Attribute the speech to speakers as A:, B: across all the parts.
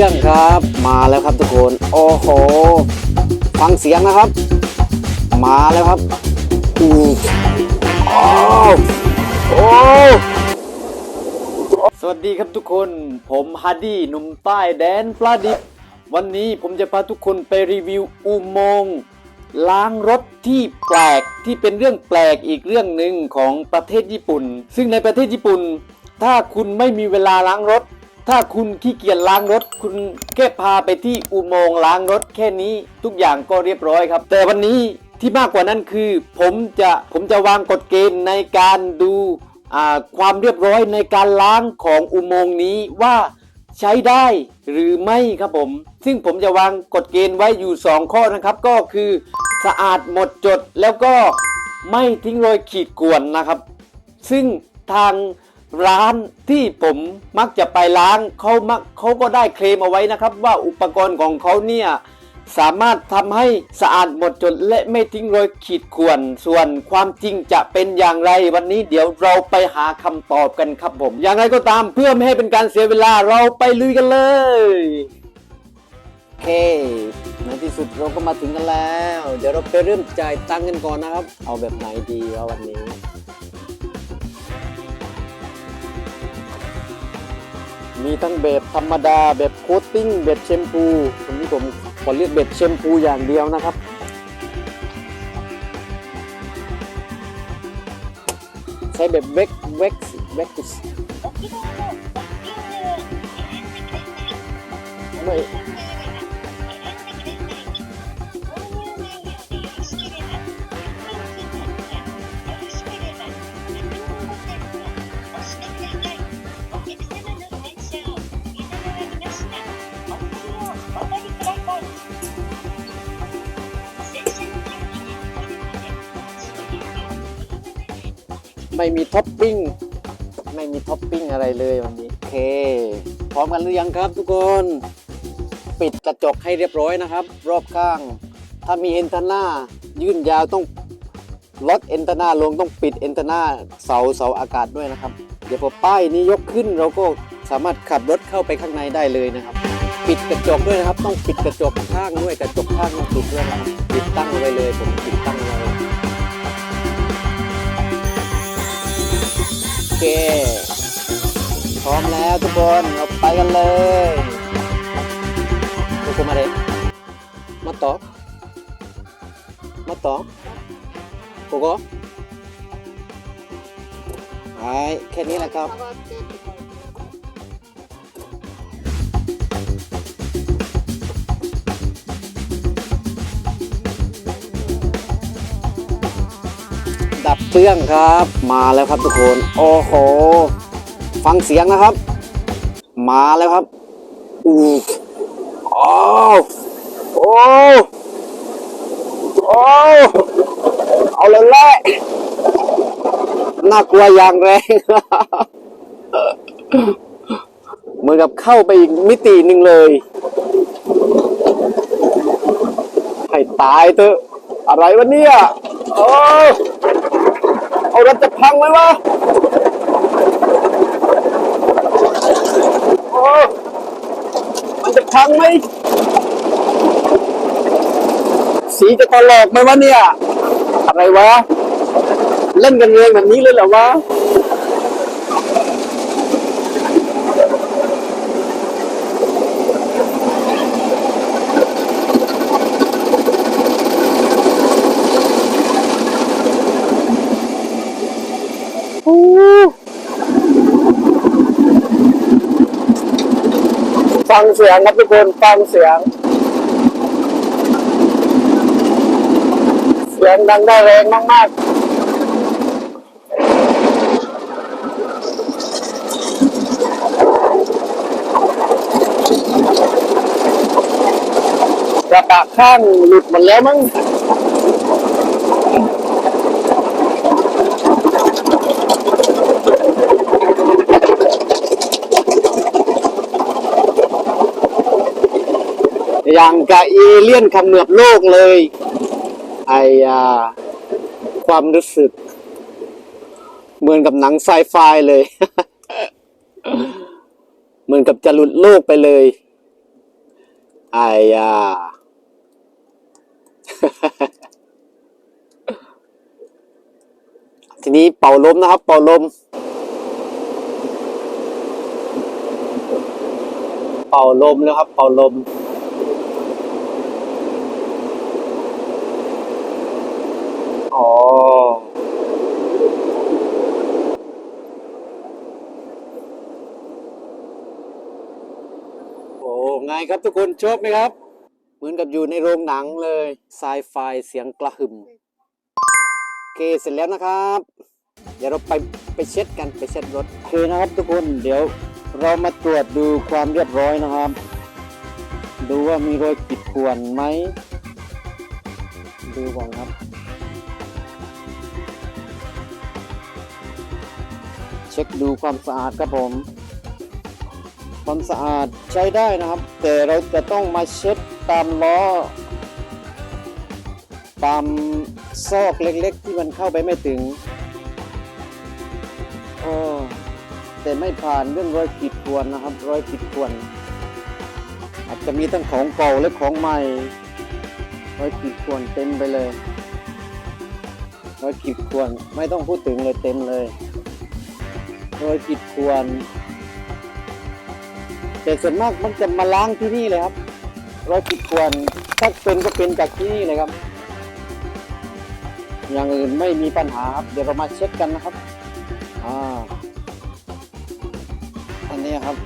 A: รื่องครับ มาแล้วครับทุกคน โอ้โห ฟังเสียงนะครับ มาแล้วครับอู้โอ้โอ้สวัสดีครับทุกคน ผมฮัดดี้หนุ่มใต้แดนปลาดิบ วันนี้ผมจะพาทุกคนไปรีวิวอุโมงค์ล้างรถที่แปลกที่เป็นเรื่องแปลกอีกเรื่องหนึ่งของประเทศญี่ปุ่น ซึ่งในประเทศญี่ปุ่น ถ้าคุณไม่มีเวลาล้างรถ ถ้าคุณขี้เกียจล้างรถ คุณแค่พาไปที่อุโมงค์ล้างรถแค่นี้ทุกอย่างก็เรียบร้อยครับ แต่วันนี้ที่มากกว่านั้นคือ ผมจะผมจะวางกฎเกณฑ์ในการดูความเรียบร้อยในการล้างของอุโมงค์นี้ว่าใช้ได้หรือไม่ครับผม ซึ่งผมจะวางกฎเกณฑ์ไว้อยู่ 2 ข้อนะครับ ก็คือสะอาดหมดจดแล้วก็ไม่ทิ้งรอยขีดข่วนนะครับ ซึ่งทาง ร้านที่ผมมักจะไปล้างเขามักเขาก็ได้เคลมเอาไว้นะครับ ว่าอุปกรณ์ของเขาเนี่ยสามารถทำให้สะอาดหมดจดและไม่ทิ้งรอยขีดข่วน ส่วนความจริงจะเป็นอย่างไร วันนี้เดี๋ยวเราไปหาคำตอบกันครับผม อย่างไรก็ตามเพื่อไม่ให้เป็นการเสียเวลาเราไปลุยกันเลยโอเคในที่สุดเราก็มาถึงกันแล้ว เดี๋ยวเราไปเริ่มจ่ายตังค์กันก่อนนะครับ เอาแบบไหนดีวะวันนี้ มีทั้งแบบธรรมดาแบบโคตติ้งแบบแชมพูวันนี้ผมขอเรียกแบบแชมพูอย่างเดียวนะครับ ใช้แบบเวกเวกเวกไม่ ไม่มีท็อปปิ้งไม่มีท็อปปิ้งอะไรเลยวันนี้โอเค พร้อมกันหรือยังครับทุกคน ปิดกระจกให้เรียบร้อยนะครับ รอบข้าง ถ้ามีเอนทาน่ายื่นยาวต้องลดเอนทาน่าลงต้องปิดเอนทาน่าเสาเสาอากาศด้วยนะครับ เดี๋ยวพอป้ายนี้ยกขึ้นเราก็สามารถขับรถเข้าไปข้างในได้เลยนะครับ ปิดกระจกด้วยนะครับ ต้องปิดกระจกข้างด้วยกระจกข้างต้องปิดด้วยนะครับปิดตั้งไว้เลยผมปิดตั้งไว้ เค พร้อมแล้วทุกคนเราไปกันเลยทุกคนมาเลยมาต่อมาต่อโกโก้ไอ้แค่นี้แหละครับ เรื่องครับ มาแล้วครับทุกคน โอ้โห ฟังเสียงนะครับ มาแล้วครับอู้โอ้โอ้โอ้เอาเลยแหละน่ากลัวอย่างแรงเหมือนกับเข้าไปอีกมิติหนึ่งเลยให้ตายเถอะอะไรวะเนี่ยโอ้ เอารถจะพังไหมวะโอ้มันจะพังไหมสีจะตลอกไหมวะเนี่ย อะไรวะ เล่นกันเองแบบนี้เลยเหรอวะ ฟังเสียงครับทุกคนฟังเสียง เสียงดังได้แรงมากๆกระบะข้างหลุดหมดแล้วมั้ง อย่างกับเอเลี่ยนคำเหนือบโลกเลย ไอ้อาความรู้สึก เหมือนกับหนังไซไฟเลย เหมือนกับจะหลุดโลกไปเลย ไอายาทีนี้เป่าลมนะครับ เป่าลม เป่าลมแล้วครับ เป่าลม อ๋อ โอ้ไงครับทุกคนชอบไหมครับ เหมือนกับอยู่ในโรงหนังเลยไซไฟเสียงกระหึ่มโอเคเสร็จแล้วนะครับ เดี๋ยวเราไปไปเช็ดกันไปเช็ดรถโอเคนะครับทุกคนเดี๋ยวเรามาตรวจดูความเรียบร้อยนะครับ ดูว่ามีรอยขีดข่วนไหม ดูก่อนครับเช็คดูความสะอาดครับผม ความสะอาดใช้ได้นะครับ แต่เราจะต้องมาเช็ดตามล้อ ตามซอกเล็กๆ ที่มันเข้าไปไม่ถึงโอ้แต่ไม่ผ่านเรื่องรอยขีดข่วนนะครับ รอยขีดข่วน อาจจะมีทั้งของเก่าและของใหม่ รอยขีดข่วนเต็มไปเลย รอยขีดข่วนไม่ต้องพูดถึงเลยเต็มเลย รอยขีดข่วน แต่ส่วนมากมันจะมาล้างที่นี่เลยครับร้อยขีดข่วนถ้าเป็นก็เป็นจากที่นี่เลยครับ อย่างอื่นไม่มีปัญหาครับเดี๋ยวเรามาเช็คกันนะครับอ่าอันนี้ครับ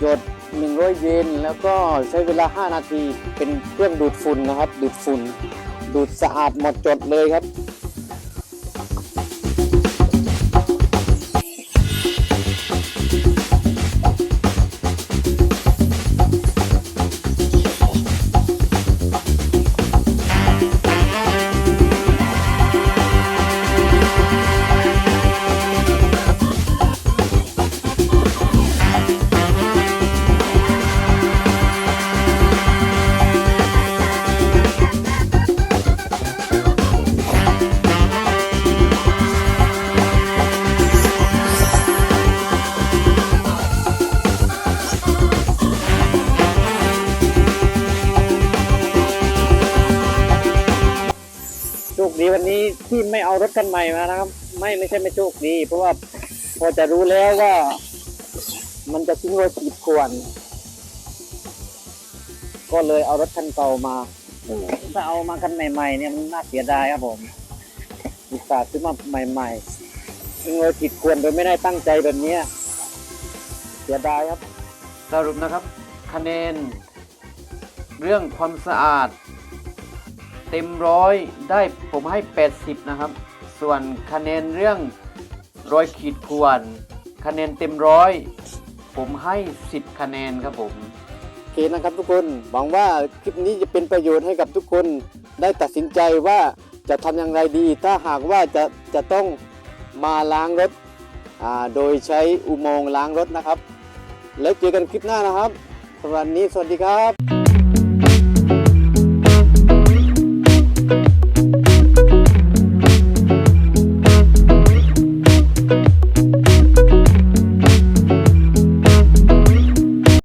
A: หยด100เยนแล้วก็ใช้เวลา 5 นาทีเป็นเครื่องดูดฝุ่นนะครับ ดูดฝุ่น ดูดสะอาดหมดจดเลยครับ ที่ไม่เอารถคันใหม่มานะครับ ไม่ไม่ใช่ไม่โชคดี เพราะว่าพอจะรู้แล้วว่า มันจะทิ้งรถขีดข่วน ก็เลยเอารถคันเก่ามาถ้าเอามาคันใหม่ ๆ เนี่ยมันน่าเสียดายครับผมอุตส่าห์ซื้อมาใหม่ๆทิ้งรถขีดข่วนโดยไม่ได้ตั้งใจแบบนี้เสียดายครับ สรุปนะครับ คะแนน เรื่องความสะอาด เต็มร้อยได้ผมให้ 80 นะครับ ส่วนคะแนนเรื่องรอยขีดข่วน คะแนนเต็มร้อยผมให้ 10 คะแนนครับผมโอเคนะครับทุกคนหวังว่าคลิปนี้จะเป็นประโยชน์ให้กับทุกคนได้ตัดสินใจว่าจะทำอย่างไรดี ถ้าหากว่าจะจะต้องมาล้างรถโดยใช้อุโมงค์ล้างรถนะครับ แล้วเจอกันคลิปหน้านะครับสำหรับวันนี้สวัสดีครับ